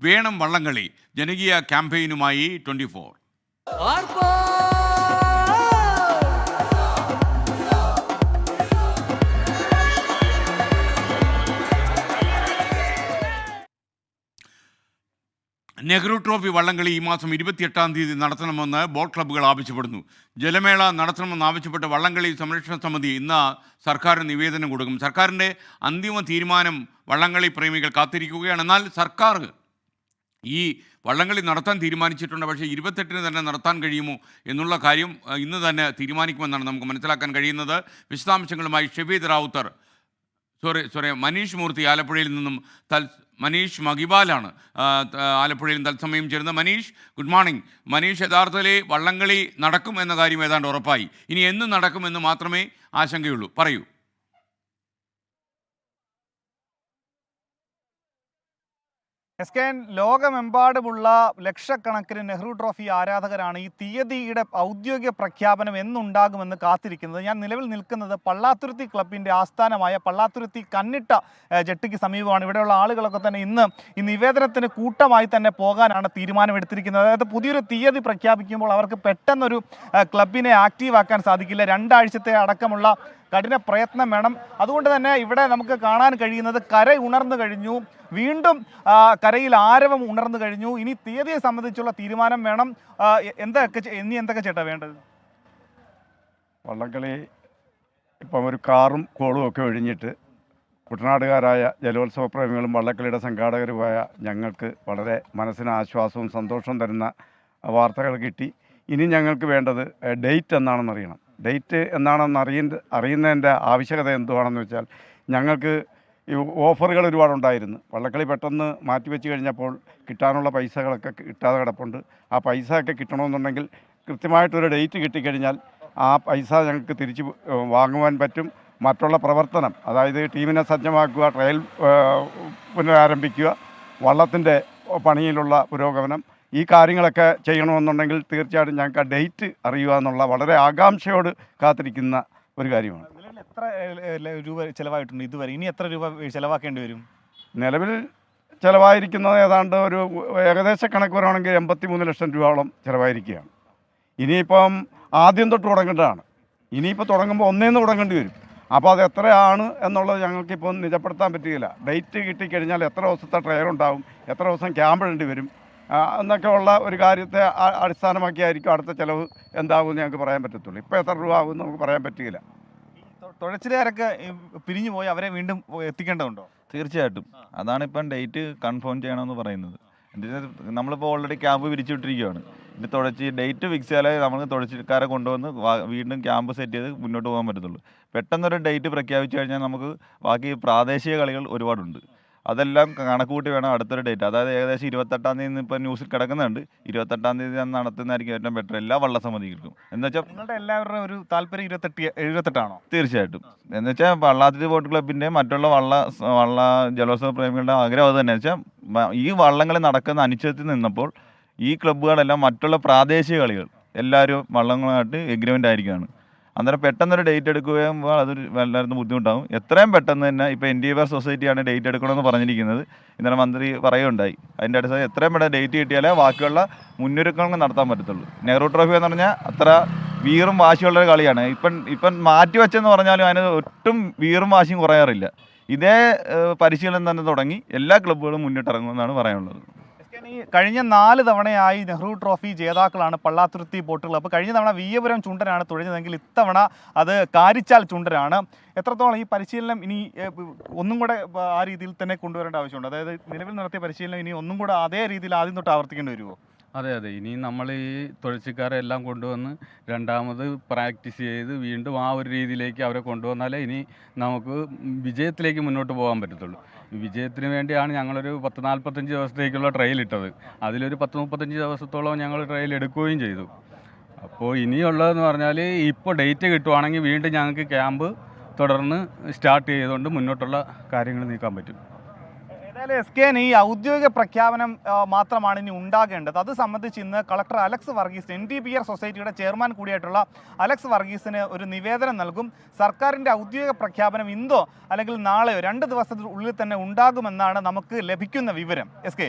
വേണം വള്ളംകളി. ജനകീയ ക്യാമ്പയിനുമായി ട്വന്റി ഫോർ. നെഹ്റു ട്രോഫി വള്ളംകളി ഈ മാസം ഇരുപത്തിയെട്ടാം തീയതി നടത്തണമെന്ന് ബോട്ട് ക്ലബ്ബുകൾ ആവശ്യപ്പെടുന്നു. ജലമേള നടത്തണമെന്ന് ആവശ്യപ്പെട്ട് വള്ളംകളി സംരക്ഷണ സമിതി ഇന്ന് സർക്കാരിന് നിവേദനം കൊടുക്കും. സർക്കാരിന്റെ അന്തിമ തീരുമാനം വള്ളംകളി പ്രേമികൾ കാത്തിരിക്കുകയാണ്. എന്നാൽ സർക്കാർ ഈ വള്ളംകളി നടത്താൻ തീരുമാനിച്ചിട്ടുണ്ട്. പക്ഷേ ഇരുപത്തെട്ടിന് തന്നെ നടത്താൻ കഴിയുമോ എന്നുള്ള കാര്യം ഇന്ന് തന്നെ തീരുമാനിക്കുമെന്നാണ് നമുക്ക് മനസ്സിലാക്കാൻ കഴിയുന്നത്. വിശദാംശങ്ങളുമായി ഷെബീദ് റാവുത്തർ. സോറി സോറി മനീഷ് മൂർത്തി ആലപ്പുഴയിൽ നിന്നും തൽ മനീഷ് ത- ആലപ്പുഴയിൽ തത്സമയം ചേരുന്നത്. Manish good morning. മനീഷ് യഥാർത്ഥത്തിൽ വള്ളംകളി നടക്കും എന്ന കാര്യം ഏതാണ്ട് ഉറപ്പായി. ഇനി എന്ന് നടക്കുമെന്ന് മാത്രമേ ആശങ്കയുള്ളൂ. പറയൂ. എസ് കെ എൻ ലോകമെമ്പാടുമുള്ള ലക്ഷക്കണക്കിന് നെഹ്റു ട്രോഫി ആരാധകരാണ് ഈ തീയതിയുടെ ഔദ്യോഗിക പ്രഖ്യാപനം എന്നുണ്ടാകുമെന്ന് കാത്തിരിക്കുന്നത്. ഞാൻ നിലവിൽ നിൽക്കുന്നത് പള്ളാത്തുരുത്തി ക്ലബിന്റെ ആസ്ഥാനമായ പള്ളാത്തുരുത്തി കന്നിട്ട ജെട്ടിക്ക് സമീപമാണ്. ഇവിടെയുള്ള ആളുകളൊക്കെ തന്നെ ഇന്ന് ഈ നിവേദനത്തിന് കൂട്ടമായി തന്നെ പോകാനാണ് തീരുമാനമെടുത്തിരിക്കുന്നത്. അതായത് പുതിയൊരു തീയതി പ്രഖ്യാപിക്കുമ്പോൾ അവർക്ക് പെട്ടെന്നൊരു ക്ലബിനെ ആക്റ്റീവാക്കാൻ സാധിക്കില്ല. രണ്ടാഴ്ചത്തെ അടക്കമുള്ള കഠിന പ്രയത്നം വേണം. അതുകൊണ്ട് തന്നെ ഇവിടെ നമുക്ക് കാണാൻ കഴിയുന്നത് കര ഉണർന്നു കഴിഞ്ഞു. വീണ്ടും കരയിൽ ആരവം ഉണർന്നു കഴിഞ്ഞു. ഇനി തീയതിയെ സംബന്ധിച്ചുള്ള തീരുമാനം വേണം. എന്തൊക്കെ ഇനി എന്തൊക്കെ ചേട്ടാ വേണ്ടത്? വള്ളംകളി ഇപ്പം ഒരു കാറും കോളും ഒക്കെ ഒഴിഞ്ഞിട്ട് കുട്ടനാടുകാരായ ജലോത്സവ പ്രേമികളും വള്ളക്കളിയുടെ സംഘാടകരുമായ ഞങ്ങൾക്ക് വളരെ മനസ്സിന് ആശ്വാസവും സന്തോഷവും തരുന്ന വാർത്തകൾ കിട്ടി. ഇനി ഞങ്ങൾക്ക് വേണ്ടത് ഡേറ്റ് എന്നാണെന്ന് അറിയണം ഡേറ്റ് എന്താണെന്ന് അറിയ അറിയുന്നതിന്റെ ആവശ്യകത എന്തുവാണെന്ന് വെച്ചാൽ ഞങ്ങൾക്ക് ഈ ഓഫറുകൾ ഒരുപാടുണ്ടായിരുന്നു വള്ളക്കളി പെട്ടെന്ന് മാറ്റി മാറ്റിവെച്ച് കഴിഞ്ഞപ്പോൾ കിട്ടാനുള്ള പൈസകളൊക്കെ കിട്ടാതെ കിടപ്പുണ്ട്. ആ പൈസ ഒക്കെ കിട്ടണമെന്നുണ്ടെങ്കിൽ കൃത്യമായിട്ടൊരു ഡേറ്റ് കിട്ടിക്കഴിഞ്ഞാൽ ആ പൈസ ഞങ്ങൾക്ക് തിരിച്ച് വാങ്ങുവാൻ പറ്റും. മറ്റുള്ള പ്രവർത്തനം അതായത് ടീമിനെ സജ്ജമാക്കുക ട്രയൽ പുനരാരംഭിക്കുക വള്ളത്തിന്റെ പണിയിലുള്ള പുരോഗമനം ഈ കാര്യങ്ങളൊക്കെ ചെയ്യണമെന്നുണ്ടെങ്കിൽ തീർച്ചയായിട്ടും ഞങ്ങൾക്ക് ആ ഡേറ്റ് അറിയുക എന്നുള്ള വളരെ ആകാംക്ഷയോട് കാത്തിരിക്കുന്ന ഒരു കാര്യമാണ്. എത്ര രൂപ ചിലവായിട്ടുണ്ട് ഇതുവരെ? ഇനി എത്ര രൂപ ചിലവാക്കേണ്ടി വരും? നിലവിൽ ചിലവായിരിക്കുന്നത് ഏതാണ്ട് ഒരു ഏകദേശ കണക്ക് പറയുകയാണെങ്കിൽ എൺപത്തി മൂന്ന് ലക്ഷം രൂപയോളം ചിലവായിരിക്കുകയാണ്. ഇനിയിപ്പം ആദ്യം തൊട്ട് തുടങ്ങേണ്ടതാണ്. ഇനിയിപ്പോൾ തുടങ്ങുമ്പോൾ ഒന്നേന്ന് തുടങ്ങേണ്ടി വരും. അപ്പോൾ അത് എത്രയാണ് എന്നുള്ളത് ഞങ്ങൾക്കിപ്പോൾ നിജപ്പെടുത്താൻ പറ്റുകയില്ല ഡേറ്റ് കിട്ടിക്കഴിഞ്ഞാൽ എത്ര ദിവസത്തെ ട്രയൽ ഉണ്ടാവും എത്ര ദിവസം ക്യാമ്പ് ഇടേണ്ടി വരും എന്നൊക്കെ ഉള്ള ഒരു കാര്യത്തെ അടിസ്ഥാനമാക്കിയായിരിക്കും അടുത്ത ചിലവ് എന്താകുമെന്ന് ഞങ്ങൾക്ക് പറയാൻ പറ്റത്തുള്ളൂ. ഇപ്പോൾ എത്ര രൂപ ആകുമെന്ന് നമുക്ക് പറയാൻ പറ്റുകയില്ല തുഴച്ചിലുകാരൊക്കെ ഈ പിരിഞ്ഞു പോയി അവരെ വീണ്ടും എത്തിക്കേണ്ടതുണ്ടോ? തീർച്ചയായിട്ടും. അതാണ് ഇപ്പം ഡേറ്റ് കൺഫേം ചെയ്യണമെന്ന് പറയുന്നത്. നമ്മളിപ്പോൾ ഓൾറെഡി ക്യാമ്പ് പിരിച്ചുവിട്ടിരിക്കുകയാണ്. ഇനി തുഴച്ച് ഡേറ്റ് ഫിക്സ് ചെയ്യാലേ നമുക്ക് തുഴച്ചിൽക്കാരെ കൊണ്ടുവന്ന് വീണ്ടും ക്യാമ്പ് സെറ്റ് ചെയ്ത് മുന്നോട്ട് പോകാൻ പറ്റത്തുള്ളൂ. പെട്ടെന്നൊരു ഡേറ്റ് പ്രഖ്യാപിച്ചു കഴിഞ്ഞാൽ നമുക്ക് ബാക്കി പ്രാദേശിക കളികൾ ഒരുപാടുണ്ട്. അതെല്ലാം കണക്ക് കൂട്ടി വേണം അടുത്തൊരു ഡേറ്റ് അതായത് ഏകദേശം ഇരുപത്തെട്ടാം തീയതി ഇപ്പോൾ ന്യൂസിൽ കിടക്കുന്നുണ്ട്. ഇരുപത്തെട്ടാം തീയതി നടത്തുന്നതായിരിക്കും ഏറ്റവും ബെറ്റർ എല്ലാ വള്ളസമിതികൾക്കും എന്ന് വെച്ചാൽ നിങ്ങളുടെ എല്ലാവരുടെയും ഒരു താല്പര്യം ഇരുപത്തെട്ട് എഴുപത്തെട്ടാണോ? തീർച്ചയായിട്ടും. എന്ന് വെച്ചാൽ വള്ളാതിരി ബോട്ട് ക്ലബിന്റെ മറ്റുള്ള വള്ള വള്ള ജലോത്സവ പ്രേമികളുടെ ആഗ്രഹം അത് തന്നെ. വെച്ചാൽ ഈ വള്ളങ്ങൾ നടക്കുന്ന അനിശ്ചിതത്തിൽ നിന്നപ്പോൾ ഈ ക്ലബ്ബുകളെല്ലാം മറ്റുള്ള പ്രാദേശിക കളികൾ എല്ലാവരും വള്ളങ്ങളുമായിട്ട് എഗ്രിമെന്റ് ആയിരിക്കുകയാണ്. അന്നേരം പെട്ടെന്നൊരു ഡേറ്റ് എടുക്കുകയും അതൊരു വല്ലായിരുന്നു ബുദ്ധിമുട്ടാകും എത്രയും പെട്ടെന്ന് തന്നെ ഇപ്പോൾ എൻ ഡി എവർ സൊസൈറ്റിയാണ് ഡേറ്റ് എടുക്കണമെന്ന് പറഞ്ഞിരിക്കുന്നത്. ഇന്നലെ മന്ത്രി പറയുകയുണ്ടായി. അതിന്റെ അടിസ്ഥാനം എത്രയും പെട്ടെന്ന് ഡേറ്റ് കിട്ടിയാലേ ബാക്കിയുള്ള മുന്നൊരുക്കങ്ങൾ നടത്താൻ പറ്റത്തുള്ളൂ. നെഹ്റു ട്രോഫി എന്ന് പറഞ്ഞാൽ അത്ര വീറും വാശിയുള്ള ഒരു കളിയാണ്. ഇപ്പം ഇപ്പം മാറ്റി വെച്ചെന്ന് പറഞ്ഞാലും അതിന് ഒട്ടും വീറും വാശിയും കുറയാറില്ല. ഇതേ പരിശീലനം തന്നെ തുടങ്ങി എല്ലാ ക്ലബ്ബുകളും മുന്നിട്ടിറങ്ങുമെന്നാണ് പറയാനുള്ളത്. കഴിഞ്ഞ നാല് തവണയായി നെഹ്റു ട്രോഫി ജേതാക്കളാണ് പള്ളാത്തുരുത്തി ബോട്ടുകൾ. അപ്പോൾ കഴിഞ്ഞ തവണ വീയപുരം ചുണ്ടനാണ് തുഴഞ്ഞതെങ്കിൽ ഇത്തവണ അത് കാരിച്ചാൽ ചുണ്ടനാണ്. എത്രത്തോളം ഈ പരിശീലനം ഇനി ഒന്നും കൂടെ ആ രീതിയിൽ തന്നെ കൊണ്ടുവരേണ്ട ആവശ്യമുണ്ട്? അതായത് നിലവിൽ നടത്തിയ പരിശീലനം ഇനി ഒന്നും കൂടെ അതേ രീതിയിൽ ആദ്യം തൊട്ട് ആവർത്തിക്കേണ്ടി വരുമോ അതെ അതെ. ഇനി നമ്മൾ ഈ തുഴച്ചിക്കാരെ എല്ലാം കൊണ്ടുവന്ന് രണ്ടാമത് പ്രാക്ടീസ് ചെയ്ത് വീണ്ടും ആ ഒരു രീതിയിലേക്ക് അവരെ കൊണ്ടുവന്നാലേ ഇനി നമുക്ക് വിജയത്തിലേക്ക് മുന്നോട്ട് പോകാൻ പറ്റത്തുള്ളൂ. വിജയത്തിന് വേണ്ടിയാണ് ഞങ്ങളൊരു പത്ത് നാൽപ്പത്തഞ്ച് ദിവസത്തേക്കുള്ള ട്രയൽ ഇട്ടത്. അതിലൊരു പത്ത് മുപ്പത്തഞ്ച് ദിവസത്തോളം ഞങ്ങൾ ട്രയൽ എടുക്കുകയും ചെയ്തു. അപ്പോൾ ഇനിയുള്ളതെന്ന് പറഞ്ഞാൽ ഇപ്പോൾ ഡേറ്റ് കിട്ടുവാണെങ്കിൽ വീണ്ടും ഞങ്ങൾക്ക് ക്യാമ്പ് തുടർന്ന് സ്റ്റാർട്ട് ചെയ്തുകൊണ്ട് മുന്നോട്ടുള്ള കാര്യങ്ങൾ നീക്കാൻ പറ്റും. ഏതായാലും എസ് കെ ഈ ഔദ്യോഗിക പ്രഖ്യാപനം മാത്രമാണ് ഇനി ഉണ്ടാകേണ്ടത്. അത് സംബന്ധിച്ച് ഇന്ന് collector Alex Varghese N D P R സൊസൈറ്റിയുടെ ചെയർമാൻ കൂടിയായിട്ടുള്ള അലക്സ് വർഗീസിന് ഒരു നിവേദനം നൽകും. സർക്കാരിന്റെ ഔദ്യോഗിക പ്രഖ്യാപനം ഇന്തോ അല്ലെങ്കിൽ നാളെയോ രണ്ട് ദിവസത്തിനുള്ളിൽ തന്നെ ഉണ്ടാകുമെന്നാണ് നമുക്ക് ലഭിക്കുന്ന വിവരം. S K